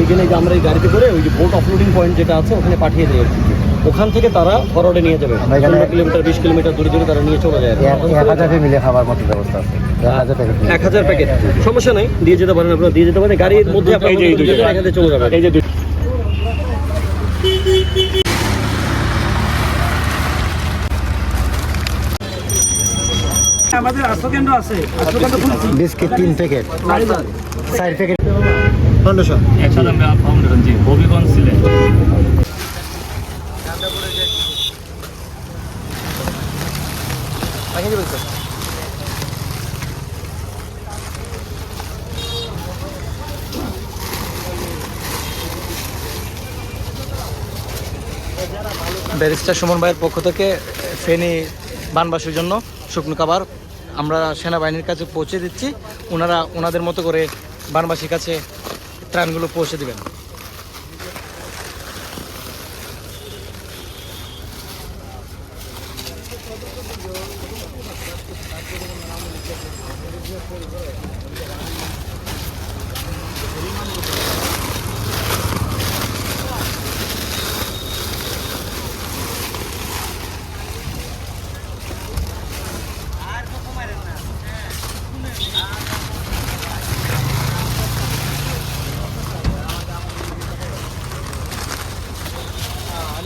দুজনে যে আমরা এই গাড়িতে করে ওই যে বোট অফলোডিং পয়েন্ট যেটা আছে ওখানে পাঠিয়ে দেয় ওখান থেকে তারা ফরওয়ার্ডে নিয়ে যাবে। পনেরো কিলোমিটার বিশ কিলোমিটার দূরে দূরে তারা নিয়ে চলে যায়। এক এক হাজার মিলে খাবার মতো ব্যবস্থা আছে। এক হাজার প্যাকেট সমস্যা নেই দিয়ে যেতে পারেন আপনারা দিয়ে যেতে পারেন। গাড়ির মধ্যে আপনার এখান চলে যাবে এই যে আমাদের আশ্রয় কেন্দ্র আছে। আশ্রয় কেন্দ্র খুলছি বিস্কিট তিন প্যাকেট চার প্যাকেট ফাউন্ডেশন জি হবিগঞ্জ সিলেট। ব্যারিস্টার সুমন ভাইয়ের পক্ষ থেকে ফেনী বানবাসীর জন্য শুকনো খাবার আমরা সেনাবাহিনীর কাছে পৌঁছে দিচ্ছি। ওনারা ওনাদের মতো করে বানবাসীর কাছে ত্রাণগুলো পৌঁছে দেবেন।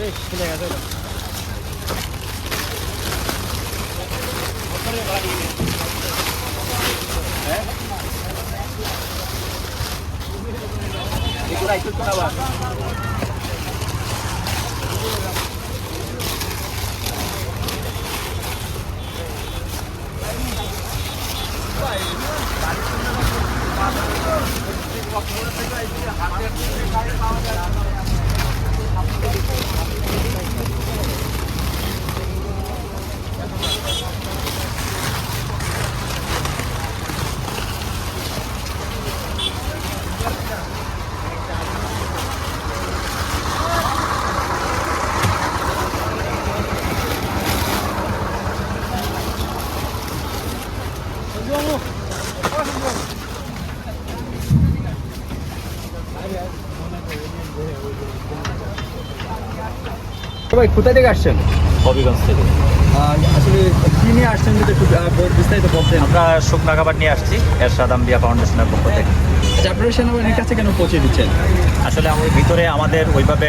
네, 그냥 가자. 이거라 이거 나와. 와, 이거 말이 끝나고 와, 이거 와, 그거 내가 이제 한 সবাই কোথায় থেকে আসছেন? হবিগঞ্জ থেকে। আসলে কি নিয়ে আসছেন যদি একটু বিস্তারিত বলতেন। আমরা শুকনা খাবার নিয়ে আসছি এরশাদ আম্বিয়া ফাউন্ডেশনের পক্ষ থেকে। আচ্ছা আপনারা সেনাবাহিনীর কাছে কেন পৌঁছে দিচ্ছেন? আসলে ভিতরে আমাদের ওইভাবে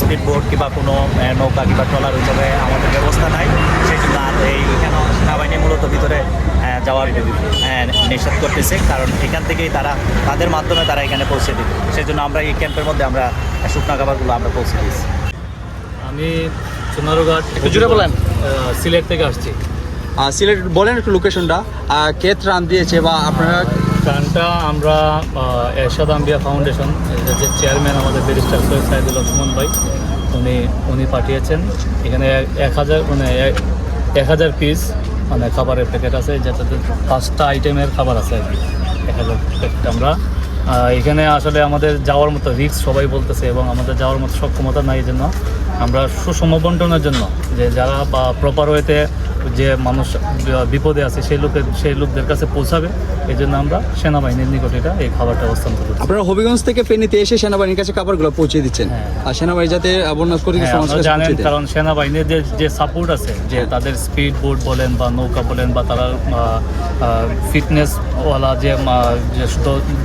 স্পিড বোট কিংবা কোনো নৌকা কিংবা ট্রলার ওইভাবে আমাদের ব্যবস্থা নাই। সেই জন্য আর এই কেন সেনাবাহিনী মূলত ভিতরে যাওয়ার নিষেধ করতেছে। কারণ এখান থেকেই তারা তাদের মাধ্যমে তারা এখানে পৌঁছে দিবে। সেই জন্য আমরা এই ক্যাম্পের মধ্যে আমরা শুকনা খাবারগুলো আমরা পৌঁছে দিয়েছি। আমি সোনারুঘাট একটু জোরে বলেন। সিলেট থেকে আসছি। আর সিলেট বলেন একটু লোকেশনটা কে ত্রাণ দিয়েছে বা আপনারা গানটা আমরা এরশাদ আম্বিয়া ফাউন্ডেশন যে চেয়ারম্যান আমাদের ব্যারিস্টার সৈয়দ সাইদুল লক্ষ্মণ ভাই উনি উনি পাঠিয়েছেন। এখানে এক- হাজার মানে এক- এক হাজার পিস মানে খাবারের প্যাকেট আছে যেটাতে পাঁচটা আইটেমের খাবার আছে আর কি। এক হাজার প্যাকেট আমরা। এখানে আসলে আমাদের যাওয়ার মতো রিস্ক সবাই বলতেছে এবং আমাদের যাওয়ার মতো সক্ষমতা নাই এই জন্য। আমরা সুষম বন্টনের জন্য যে যারা বা প্রপার ওয়েতে যে মানুষ বিপদে আছে সেই লোকের সেই লোকদের কাছে পৌঁছাবে। এই জন্য আমরা সেনাবাহিনীর নিকট এটা এই খাবারটা হস্তান্তর করছি। আপনারা হবিগঞ্জ থেকে ফেনীতে এসে সেনাবাহিনীর কাছে খাবারগুলো পৌঁছে দিচ্ছেন। হ্যাঁ। আর সেনাবাহিনী যাতে বন্যাস করে হ্যাঁ, জানেন কারণ সেনাবাহিনীর যে যে সাপোর্ট আছে যে তাদের স্পিড বোট বলেন বা নৌকা বলেন বা তারা ফিটনেসওয়ালা যে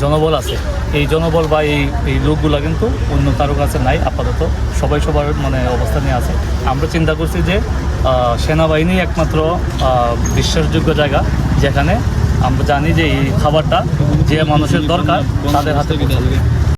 জনবল আছে এই জনবল বা এই এই লোকগুলো কিন্তু অন্য কারও কাছে নাই আপাতত সবাই সবার মানে অবস্থানে আছে। আমরা চিন্তা করছি যে সেনাবাহিনী একমাত্র বিশ্বাসযোগ্য জায়গা, যেখানে আমরা জানি যে এই খাবারটা যে মানুষের দরকার, তাদের হাতে